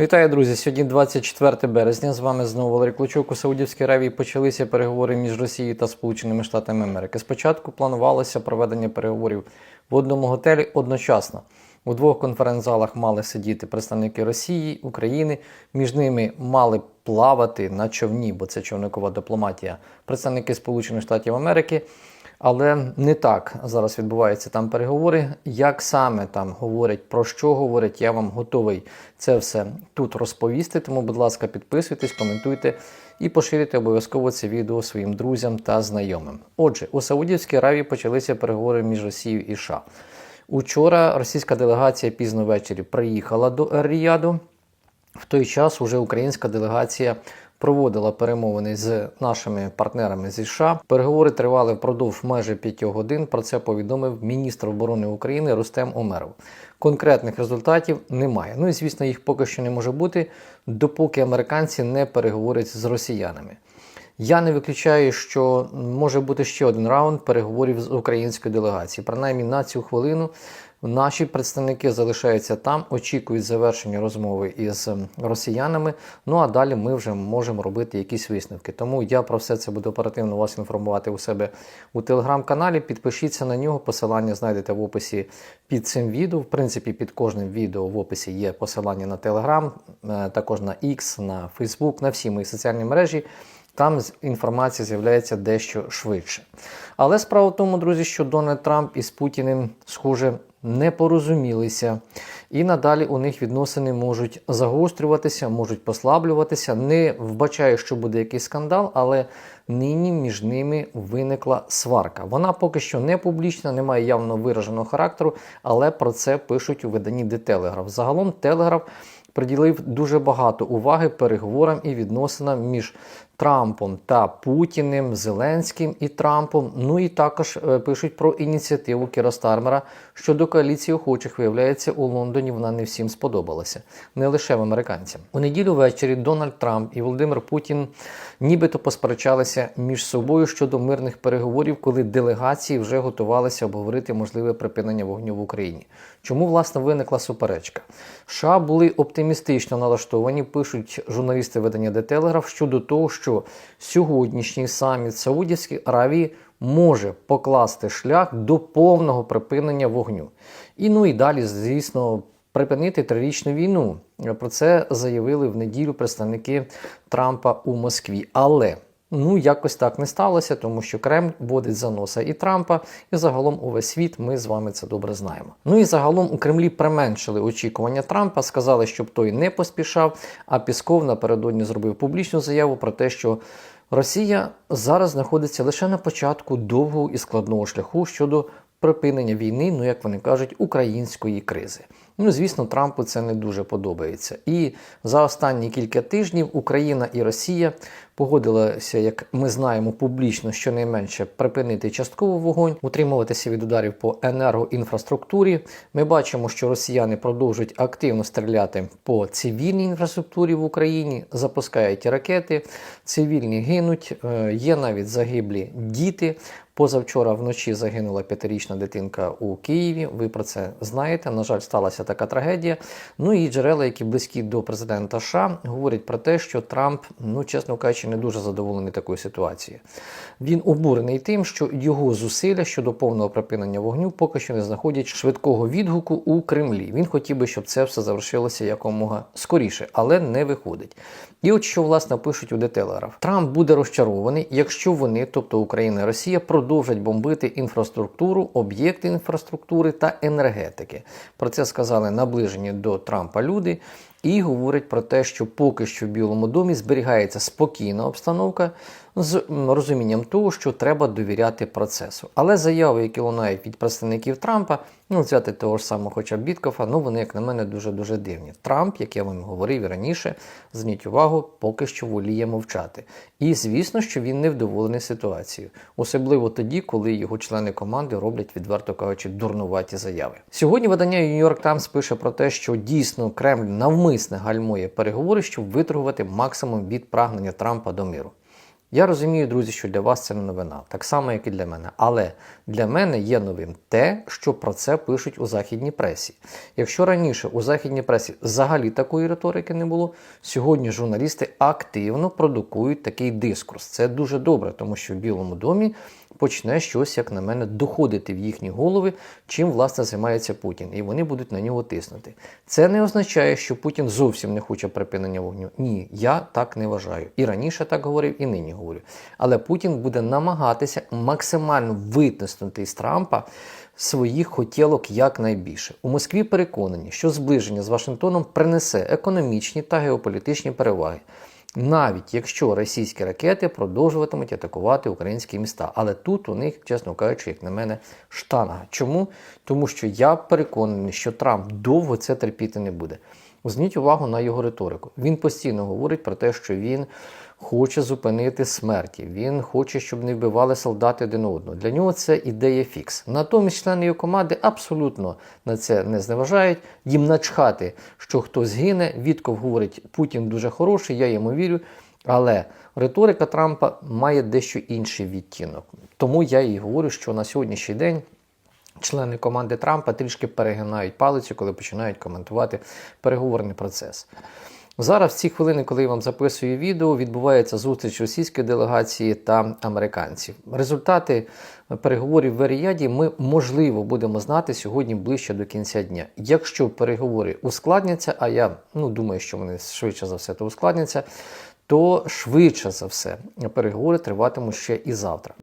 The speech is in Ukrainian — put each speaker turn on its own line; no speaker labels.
Вітаю, друзі! Сьогодні 24 березня. З вами знову Валерій Клочок. У Саудівській Аравії почалися переговори між Росією та Сполученими Штатами Америки. Спочатку планувалося проведення переговорів в одному готелі одночасно. У двох конференц-залах мали сидіти представники Росії, України. Між ними мали плавати на човні, бо це човникова дипломатія. Представники Сполучених Штатів Америки. Але не так зараз відбуваються там переговори. Як саме там говорять, про що говорять, я вам готовий це все тут розповісти. Тому, будь ласка, підписуйтесь, коментуйте і поширюйте обов'язково це відео своїм друзям та знайомим. Отже, у Саудівській Аравії почалися переговори між Росією і США. Учора російська делегація пізно ввечері приїхала до Ріяду. В той час уже українська делегація проводила перемовини з нашими партнерами зі США. Переговори тривали впродовж майже 5 годин. Про це повідомив міністр оборони України Рустем Омеров. Конкретних результатів немає. Ну і звісно, їх поки що не може бути, допоки американці не переговорять з росіянами. Я не виключаю, що може бути ще один раунд переговорів з українською делегацією. Принаймні на цю хвилину наші представники залишаються там, очікують завершення розмови із росіянами. Ну а далі ми вже можемо робити якісь висновки. Тому я про все це буду оперативно вас інформувати у себе у телеграм-каналі. Підпишіться на нього. Посилання знайдете в описі під цим відео. В принципі, під кожним відео в описі є посилання на телеграм, також на X, на Facebook, на всі мої соціальні мережі. Там інформація з'являється дещо швидше. Але справа в тому, друзі, що Дональд Трамп із Путіним, схоже, не порозумілися. І надалі у них відносини можуть загострюватися, можуть послаблюватися. Не вбачаю, що буде якийсь скандал, але нині між ними виникла сварка. Вона поки що не публічна, не має явно вираженого характеру, але про це пишуть у виданні The Telegraph. Загалом Телеграф приділив дуже багато уваги переговорам і відносинам між Трампом та Путіним, Зеленським і Трампом. Ну і також е, пишуть про ініціативу Кіра Стармера щодо коаліції охочих. Виявляється, у Лондоні вона не всім сподобалася, не лише в американцям. У неділю ввечері Дональд Трамп і Володимир Путін нібито посперечалися між собою щодо мирних переговорів, коли делегації вже готувалися обговорити можливе припинення вогню в Україні. Чому власне виникла суперечка? США були оптимістично налаштовані, пишуть журналісти видання The Telegraph щодо того, що сьогоднішній саміт Саудівської Аравії може покласти шлях до повного припинення вогню. І ну і далі, звісно, припинити трирічну війну. Про це заявили в неділю представники Трампа у Москві. Але Ну, якось так не сталося, тому що Кремль водить за носа і Трампа, і загалом увесь світ ми з вами це добре знаємо. Ну і загалом у Кремлі применшили очікування Трампа, сказали, щоб той не поспішав. А Пісков напередодні зробив публічну заяву про те, що Росія зараз знаходиться лише на початку довгого і складного шляху щодо припинення війни, ну як вони кажуть, української кризи. Ну, звісно, Трампу це не дуже подобається. І за останні кілька тижнів Україна і Росія погодилися, як ми знаємо, публічно щонайменше припинити частково вогонь, утримуватися від ударів по енергоінфраструктурі. Ми бачимо, що росіяни продовжують активно стріляти по цивільній інфраструктурі в Україні, запускають ракети, цивільні гинуть, е, є навіть загиблі діти. Позавчора вночі загинула п'ятирічна дитинка у Києві. Ви про це знаєте. На жаль, сталася така трагедія. Ну і джерела, які близькі до президента США, говорять про те, що Трамп, ну чесно кажучи, не дуже задоволений такою ситуацією. Він обурений тим, що його зусилля щодо повного припинення вогню поки що не знаходять швидкого відгуку у Кремлі. Він хотів би, щоб це все завершилося якомога скоріше, але не виходить. І от що власне пишуть у детелерах. Трамп буде розчарований, якщо вони, тобто Україна і Росія, продовжать бомбити інфраструктуру, об'єкти інфраструктури та енергетики. Про це сказали наближені до Трампа люди. І говорять про те, що поки що в Білому домі зберігається спокійна обстановка з розумінням того, що треба довіряти процесу. Але заяви, які лунають від представників Трампа, ну взяти того ж самого, хоча б Біткофа, ну вони, як на мене, дуже-дуже дивні. Трамп, як я вам говорив раніше, зверніть увагу, поки що воліє мовчати. І звісно, що він невдоволений ситуацією, особливо тоді, коли його члени команди роблять, відверто кажучи, дурнуваті заяви. Сьогодні видання New York Times пише про те, що дійсно Кремль навмисне гальмує переговори, щоб виторгувати максимум від прагнення Трампа до миру. Я розумію, друзі, що для вас це не новина, так само, як і для мене. Але для мене є новим те, що про це пишуть у західній пресі. Якщо раніше у західній пресі взагалі такої риторики не було, сьогодні журналісти активно продукують такий дискурс. Це дуже добре, тому що в Білому домі почне щось, як на мене, доходити в їхні голови, чим власне займається Путін, і вони будуть на нього тиснути. Це не означає, що Путін зовсім не хоче припинення вогню. Ні, я так не вважаю. І раніше так говорив, і нині говорю. Але Путін буде намагатися максимально витиснути із Трампа своїх хотілок якнайбільше. У Москві переконані, що зближення з Вашингтоном принесе економічні та геополітичні переваги. Навіть якщо російські ракети продовжуватимуть атакувати українські міста. Але тут у них, чесно кажучи, як на мене, штанга. Чому? Тому що я переконаний, що Трамп довго це терпіти не буде. Зверніть увагу на його риторику. Він постійно говорить про те, що він хоче зупинити смерті. Він хоче, щоб не вбивали солдати один одного. Для нього це ідея фікс. Натомість члени його команди абсолютно на це не зневажають. Їм начхати, що хтось гине. Вітков говорить, Путін дуже хороший, я йому вірю. Але риторика Трампа має дещо інший відтінок. Тому я і говорю, що на сьогоднішній день. Члени команди Трампа трішки перегинають палицю, коли починають коментувати переговорний процес. Зараз, в ці хвилини, коли я вам записую відео, відбувається зустріч російської делегації та американців. Результати переговорів в Еріяді ми можливо будемо знати сьогодні ближче до кінця дня. Якщо переговори ускладняться, а я ну, думаю, що вони швидше за все то ускладняться, то швидше за все переговори триватимуть ще і завтра.